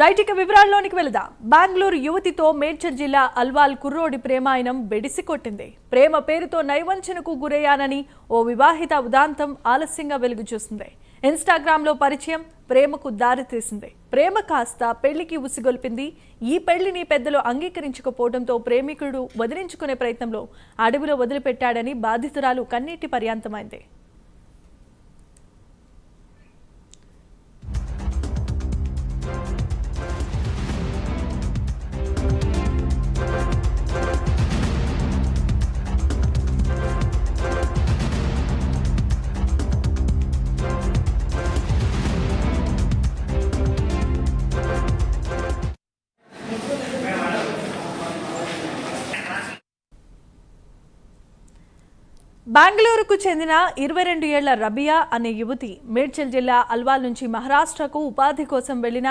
Right ఇక వివరాల్లోనికి వెళదాం. బెంగళూరు యువతితో మేడ్చల్ జిల్లా అల్వాల్ కుర్రోడి ప్రేమాయణం బెడిసి కొట్టింది ప్రేమ పేరుతో నైవంచనకు గురయ్యానని ఓ వివాహిత ఉదాంతం ఆలస్యంగా వెలుగు చూసింది. ఇన్స్టాగ్రామ్లో పరిచయం ప్రేమకు దారితీసింది ప్రేమ కాస్త పెళ్ళికి ఉసిగొల్పింది. ఈ పెళ్ళిని పెద్దలు అంగీకరించకపోవడంతో ప్రేమికుడు వదిలించుకునే ప్రయత్నంలో అడవిలో వదిలిపెట్టాడని బాధితురాలు కన్నీటి పర్యాంతమైంది. బెంగళూరుకు చెందిన ఇరవై రెండు ఏళ్ళ రబియా అనే యువతి మేడ్చల్ జిల్లా అల్వాల్ నుంచి మహారాష్ట్రకు ఉపాధి కోసం వెళ్ళిన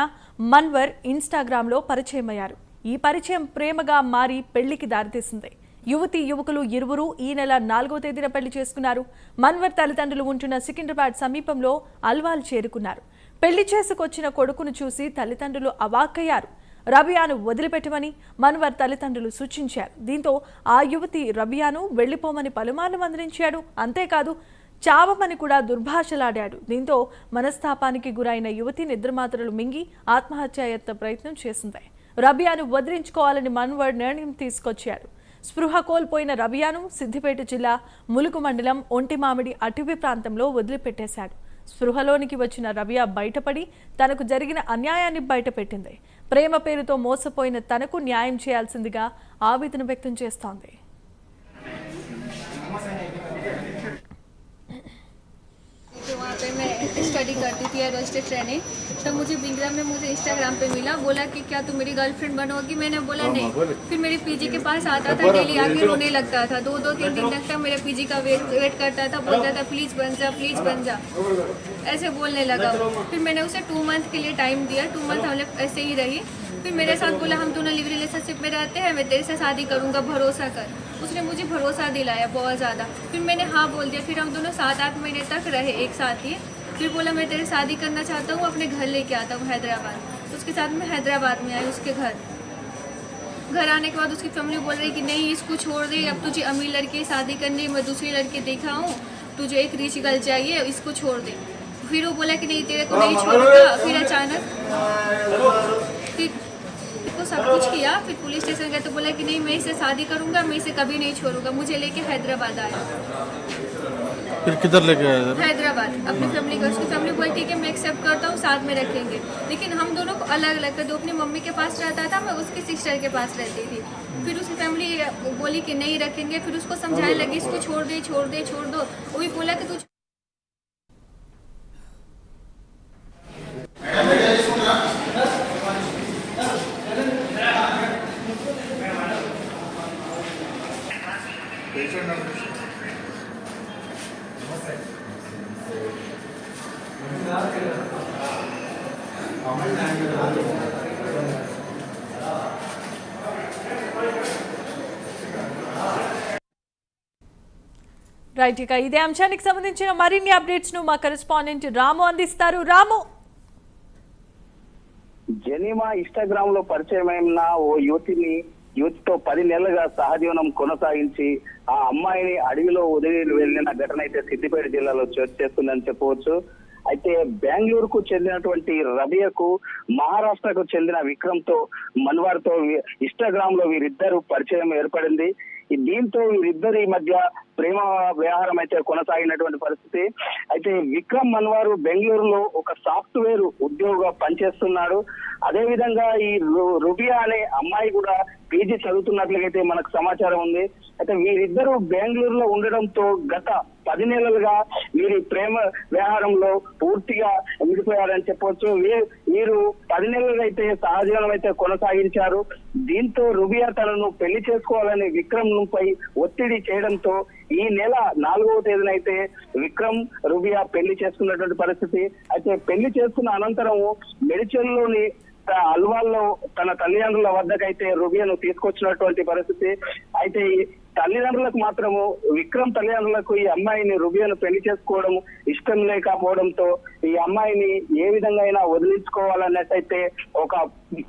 మన్వర్ ఇన్స్టాగ్రామ్లో పరిచయమయ్యారు. ఈ పరిచయం ప్రేమగా మారి పెళ్ళికి దారితీసింది. యువతి యువకులు ఇరువురు ఈ నెల నాలుగో తేదీన పెళ్ళి చేసుకున్నారు. మన్వర్ తల్లిదండ్రులు ఉంటున్న సికింద్రాబాద్ సమీపంలో అల్వాల్ చేరుకున్నారు. పెళ్ళి చేసుకొచ్చిన కొడుకును చూసి తల్లిదండ్రులు అవాక్కయ్యారు. రబియాను వదిలిపెట్టమని మన్వర్ తల్లిదండ్రులు సూచించారు. దీంతో ఆ యువతి రబియాను వెళ్ళిపోమని పలుమార్లు మందలించాడు. అంతేకాదు చావమని కూడా దుర్భాషలాడాడు. దీంతో మనస్తాపానికి గురైన యువతి నిద్రమాత్రలు మింగి ఆత్మహత్యాయత్న ప్రయత్నం చేసింది. రబియాను వదిలించుకోవాలని మన్వర్ నిర్ణయం తీసుకొచ్చాడు. స్పృహ కోల్పోయిన రబియాను సిద్దిపేట జిల్లా ములుగు మండలం ఒంటిమామిడి అటవీ ప్రాంతంలో వదిలిపెట్టేశాడు. స్పృహలోనికి వచ్చిన రబియా బయటపడి తనకు జరిగిన అన్యాయాన్ని బయటపెట్టింది. ప్రేమ పేరుతో మోసపోయిన తనకు న్యాయం చేయాల్సిందిగా ఆవేదన వ్యక్తం చేస్తోంది. करती थी एरोस्टेट ट्रेनिंग तो मुझे बिंगरा में मुझे इंस्टाग्राम पे मिला बोला कि क्या तू मेरी गर्लफ्रेंड बनोगी मैंने बोला नहीं। फिर मेरे पीजी के पास आता था डेली आके रोने लगता था। दो दो तीन दिन तक मेरे पीजी का वेट वेट करता था बोलता था प्लीज़ बन जा प्लीज़ बन जा। ऐसे बोलने लगा। फिर मैंने उसे टू मंथ के लिए टाइम दिया। टू मंथ हम लोग ऐसे ही रही। फिर मेरे साथ बोला हम दोनों लिव रिलेशनशिप में रहते हैं मैं तेरे से शादी करूँगा भरोसा कर। उसने मुझे भरोसा दिलाया बहुत ज़्यादा। फिर मैंने हाँ बोल दिया। फिर हम दोनों सात आठ महीने तक रहे एक साथ ही। फिर बोला, मैं तेरे शादी करना चाहता हूँ अपने घर लेके आता हूँ हैदराबाद। तो उसके साथ मैं हैदराबाद में आई, उसके घर। घर आने के बाद उसकी फैमिली बोल रही कि, नहीं, इसको छोड़ दे, अब तुझे अमीर लड़की शादी करनी मैं दूसरी लड़की देखा हूँ, तुझे एक रिच गर्ल चाहिए इसको छोड़ दे। फिर वो बोला कि, नहीं, तेरे को नहीं छोड़ूँगा। फिर अचानक फिर वो सब कुछ किया, फिर पुलिस स्टेशन गए तो बोला कि, नहीं, मैं इसे शादी करूँगा, मैं इसे कभी नहीं छोड़ूँगा, मुझे लेके हैदराबाद आया। फिर किधर लेके आए इधर हैदराबाद। अपनी फैमिली का उसकी फैमिली बोली ठीक है मैं एक्सेप्ट करता हूँ साथ में रखेंगे। लेकिन हम दोनों को अलग अलग कर दो अपनी मम्मी के पास रहता था मैं उसकी सिस्टर के पास रहती थी। फिर उसकी फैमिली बोली कि नहीं रखेंगे फिर उसको समझाने लगी इसको छोड़ दे छोड़ दे छोड़ दो। वो भी बोला कि तू రైట్ ఇక ఇదే అంశానికి సంబంధించిన మరిన్ని అప్డేట్స్ను మా కరెస్పాండెంట్ రాము అందిస్తారు. రాము! జనీమా ఇన్స్టాగ్రామ్లో పరిచయమైన ఓ యువతిని యువతితో పది నెలలుగా సహజీవనం కొనసాగించి ఆ అమ్మాయిని అడవిలో వదిలి వెళ్ళిన ఘటన అయితే సిద్దిపేట జిల్లాలో చోటు చేస్తుందని చెప్పవచ్చు. అయితే బెంగళూరుకు చెందినటువంటి రబియకు మహారాష్ట్రకు చెందిన విక్రమ్తో మన్వార్తో ఇన్స్టాగ్రామ్లో వీరిద్దరు పరిచయం ఏర్పడింది. దీంతో వీరిద్దరి మధ్య ప్రేమ వ్యవహారం అయితే కొనసాగినటువంటి పరిస్థితి. అయితే విక్రమ్ మన్వారు బెంగళూరులో ఒక సాఫ్ట్వేర్ ఉద్యోగ పనిచేస్తున్నాడు. అదే విధంగా ఈ రు- రుబియా అనే అమ్మాయి కూడా పీజీ చదువుతున్నట్లయితే మనకు సమాచారం ఉంది. అయితే వీరిద్దరూ బెంగళూరులో ఉండడంతో గత పది నెలలుగా వీరి ప్రేమ వ్యవహారంలో పూర్తిగా విడిపోయారని చెప్పవచ్చు వీరు పది నెలలుగా అయితే సహజీవనం అయితే కొనసాగించారు. దీంతో రుబియా తనను పెళ్ళి చేసుకోవాలని విక్రమ్ పై ఒత్తిడి చేయడంతో ఈ నెల నాలుగవ తేదీన అయితే విక్రమ్ రుబియా పెళ్ళి చేసుకున్నటువంటి పరిస్థితి. అయితే పెళ్ళి చేసుకున్న అనంతరం మెడిచల్లోని అల్వాల్లో తన తల్లిదండ్రుల వద్దకైతే రుబియాను తీసుకొచ్చినటువంటి పరిస్థితి. అయితే ఈ- తల్లిదండ్రులకు మాత్రము విక్రమ్ తల్లిదండ్రులకు ఈ అమ్మాయిని రుబియాను పెళ్ళి చేసుకోవడం ఇష్టం లేకపోవడంతో ఈ అమ్మాయిని ఏ విధంగా అయినా వదిలించుకోవాలన్నట్టయితే ఒక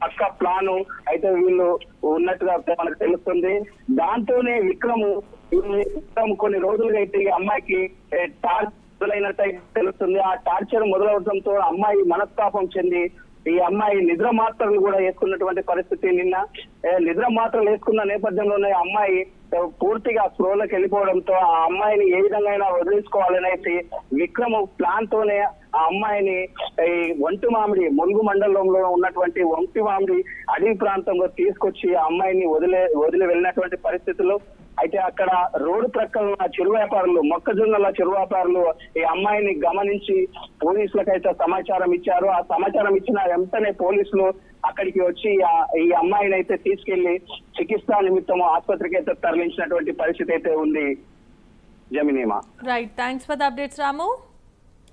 పక్క ప్లాను అయితే వీళ్ళు ఉన్నట్టుగా మనకు తెలుస్తుంది. దాంతోనే విక్రమ్ విక్రమ్ కొన్ని రోజులుగా అయితే ఈ అమ్మాయికి టార్చ్ మొదలైనట్టు తెలుస్తుంది. ఆ టార్చర్ మొదలవడంతో అమ్మాయి మనస్తాపం చెంది ఈ అమ్మాయి నిద్ర మాత్రలు కూడా వేసుకున్నటువంటి పరిస్థితి నిన్న. నిద్ర మాత్రలు వేసుకున్న నేపథ్యంలోనే అమ్మాయి పూర్తిగా స్ప్రోలోకి వెళ్ళిపోవడంతో ఆ అమ్మాయిని ఏ విధంగా అయినా వదిలించుకోవాలనేసి విక్రమ్ ప్లాన్ తోనే ఆ అమ్మాయిని ఈ ఒంటి మామిడి ములుగు మండలంలో ఉన్నటువంటి ఒంటి మామిడి అడవి ప్రాంతంలో తీసుకొచ్చి ఆ అమ్మాయిని వదిలే వదిలి వెళ్ళినటువంటి పరిస్థితుల్లో అయితే అక్కడ రోడ్డు ప్రక్కన ఉన్న చిరు వ్యాపారులు మొక్కజొన్నల చిరు వ్యాపారులు ఈ అమ్మాయిని గమనించి పోలీసులకు అయితే సమాచారం ఇచ్చారు. ఆ సమాచారం ఇచ్చిన వెంటనే పోలీసులు అక్కడికి వచ్చి ఈ అమ్మాయిని అయితే తీసుకెళ్ళి చికిత్స నిమిత్తం ఆసుపత్రికి అయితే తరలించినటువంటి పరిస్థితి అయితే ఉంది. జమినీమా. Right thanks for the updates Ramu